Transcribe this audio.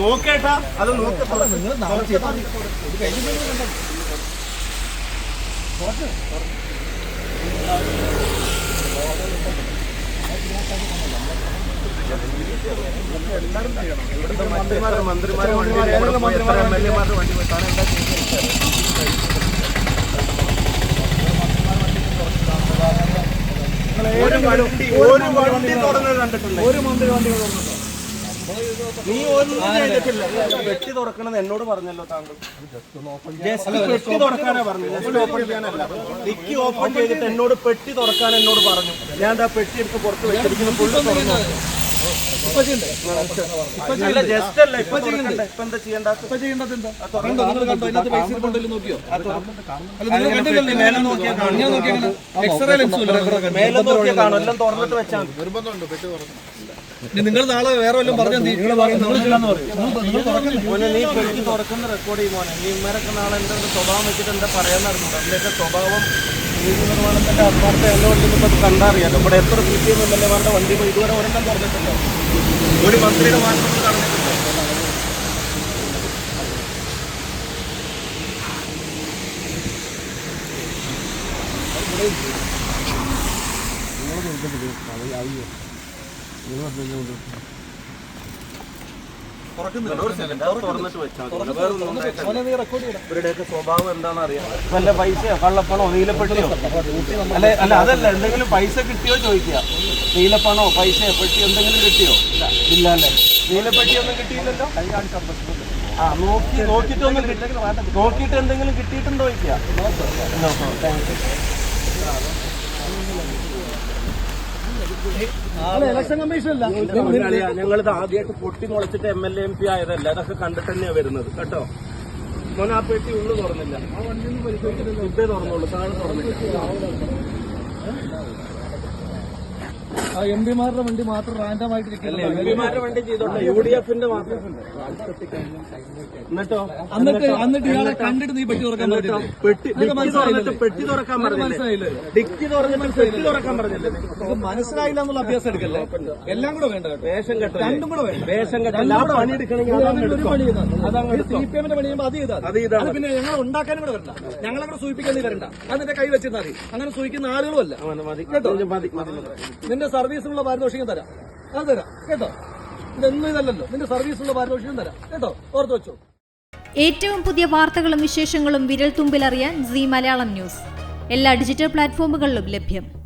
നോക്കേട്ടാ അത് നോക്ക്. ഇവിടുത്തെ മന്ത്രിമാരെ മന്ത്രിമാരെ വണ്ടി എം എൽ എമാരുടെ വണ്ടി പോയി. താൻ എന്താ ചെയ്യുന്നത്? ഒരു വണ്ടി ഒരു വണ്ടി തുറന്നത് കണ്ടിട്ടുണ്ട് ഒരു മന്ത്രി വണ്ടി തുറന്നിട്ടുണ്ടോ? നീ ഒന്നും ചെയ്തിട്ടില്ല. വെട്ടി തുറക്കണമെന്ന് എന്നോട് പറഞ്ഞല്ലോ താങ്കൾ. വിക്കി പെട്ടി തുറക്കാനാ പറഞ്ഞു ജസ്റ്റ് ഓപ്പൺ ചെയ്യാനല്ല. ഡിക്കി ഓപ്പൺ ചെയ്തിട്ട് എന്നോട് പെട്ടി തുറക്കാൻ എന്നോട് പറഞ്ഞു. ഞാൻ ആ പെട്ടി എടുത്ത് പുറത്ത് വെച്ചിരിക്കുന്നു. ഫുള്ള് തുറന്നു. നിങ്ങൾ കണ്ടോ? ഇതിനകത്ത് പൈസ ഇരിപ്പുണ്ടല്ലോ നോക്കിയോ? അല്ല, നിങ്ങൾ കണ്ടില്ലല്ലോ? മേലെ നോക്കിയാൽ കാണും. ഞാൻ നോക്കി അങ്ങനെ. ലെൻസും ഇല്ല. മേലെ നോക്കിയാൽ കാണും. എല്ലാം തുറന്നിട്ട് വെച്ചാൽ മതി. ഇനി നിങ്ങൾ നാളെ വേറെ വല്ലതും പറഞ്ഞു നീ- നിങ്ങൾ തുറക്കുന്ന റെക്കോർഡ് ചെയ്യും മോനെ. നീ ഇമ്മരൊക്കെ നാളെ എന്താ സ്വഭാവം വെച്ചിട്ട് എന്താ പറയാന്ന് അറിഞ്ഞൂടാ. അതിന്റെയൊക്കെ സ്വഭാവം നീതി നിർമ്മാണത്തിന്റെ അപ്പുറത്തെ എല്ലാം ഉണ്ടെന്ന് ഇപ്പൊ കണ്ടറിയാലോ ഇവിടെ എത്ര C P M M L എമാരുടെ വണ്ടി ഇതുവരെ ഒരെണ്ണം തുറന്നിട്ടില്ല. ഒരു മന്ത്രിയുടെ മാറ്റം. ഇവരുടെയൊക്കെ സ്വഭാവം എന്താണെന്ന് അറിയാം വല്ല പൈസയോ? കള്ളപ്പണോ? നീലപ്പെട്ടിയോ അല്ലെ അല്ല അതല്ല. എന്തെങ്കിലും പൈസ കിട്ടിയോ ചോദിക്കുക. നീലപ്പണോ പൈസയോ പെട്ടി എന്തെങ്കിലും കിട്ടിയോ? ഇല്ല. അല്ലേ നീലപ്പെട്ടി ഒന്നും കിട്ടിയില്ലല്ലോ ആ നോക്കി നോക്കിയിട്ടൊന്നും നോക്കിയിട്ട് എന്തെങ്കിലും കിട്ടിയിട്ടുണ്ടോ നാളെ ഇലക്ഷൻ കമ്മീഷൻ അല്ല. ഞങ്ങളിത് ആദ്യമായിട്ട് പൊട്ടി മുളച്ചിട്ട് എം എൽ എ പി ആയതല്ല. അതൊക്കെ കണ്ടിട്ട് തന്നെയാ വരുന്നത്. കേട്ടോ? മോൻ ആ പെട്ടി ഉള്ളു തുറന്നില്ല. ഇതേ തുറന്നുള്ളൂ താഴെ തുറന്നില്ല. എം പിമാരുടെ വണ്ടി മാത്രം റാൻഡം ആയിട്ട് ഇരിക്കില്ല എം പിമാരുടെ വണ്ടി ചെയ്തോട്ടെ യു ഡി എഫിന്റെ മാത്രം. എന്നിട്ടോ? എന്നിട്ട് എന്നിട്ട്? ഇയാളെ കണ്ടിട്ട് നീ പെട്ടി തുറക്കാൻ പറ്റില്ല പെട്ടി തുറന്നിട്ട് പെട്ടി തുറക്കാൻ പറഞ്ഞില്ല? മനസ്സിലായില്ലേ? ഡിക്കി തുറന്നിട്ട് പെട്ടി തുറക്കാൻ പറഞ്ഞില്ലേ? മനസ്സിലായില്ല എന്നുള്ള അഭ്യാസം എടുക്കല്ലേ? എല്ലാം കൂടെ വേണ്ട കേട്ടോ. വേഷം കെട്ട രണ്ടും കൂടെ വേണ്ട. വേഷം കെട്ടല്ല. പണി എടുക്കണമെങ്കിൽ സി. പി എമ്മിന്റെ പണി ചെയ്യുമ്പോൾ അത് ചെയ്താൽ അത് ചെയ്താൽ പിന്നെ ഞങ്ങൾ ഉണ്ടാക്കാനും കൂടെ വരണ്ട. ഞങ്ങളെ കൂടെ സൂചിപ്പിക്കാൻ നീ വരണ്ട. അതിന്റെ കൈ വെച്ചിരുന്നാൽ മതി. അങ്ങനെ സൂചിക്കുന്ന ആളുകളും അല്ല. മതി, സർ കേട്ടോ? നിന്റെ സർവീസിനുള്ള പാരിതോഷികം തരാം. അത് തരാം. കേട്ടോ? ഇതൊന്നും ഇതല്ലല്ലോ. നിന്റെ സർവീസിനുള്ള പാരിതോഷികം തരാം. കേട്ടോ? ഓർത്ത് വെച്ചോ. ഏറ്റവും പുതിയ വാർത്തകളും വിശേഷങ്ങളും വിരൽ തുമ്പിലറിയാൻ സി മലയാളം ന്യൂസ്. എല്ലാ ഡിജിറ്റൽ പ്ലാറ്റ്ഫോമുകളിലും ലഭ്യം.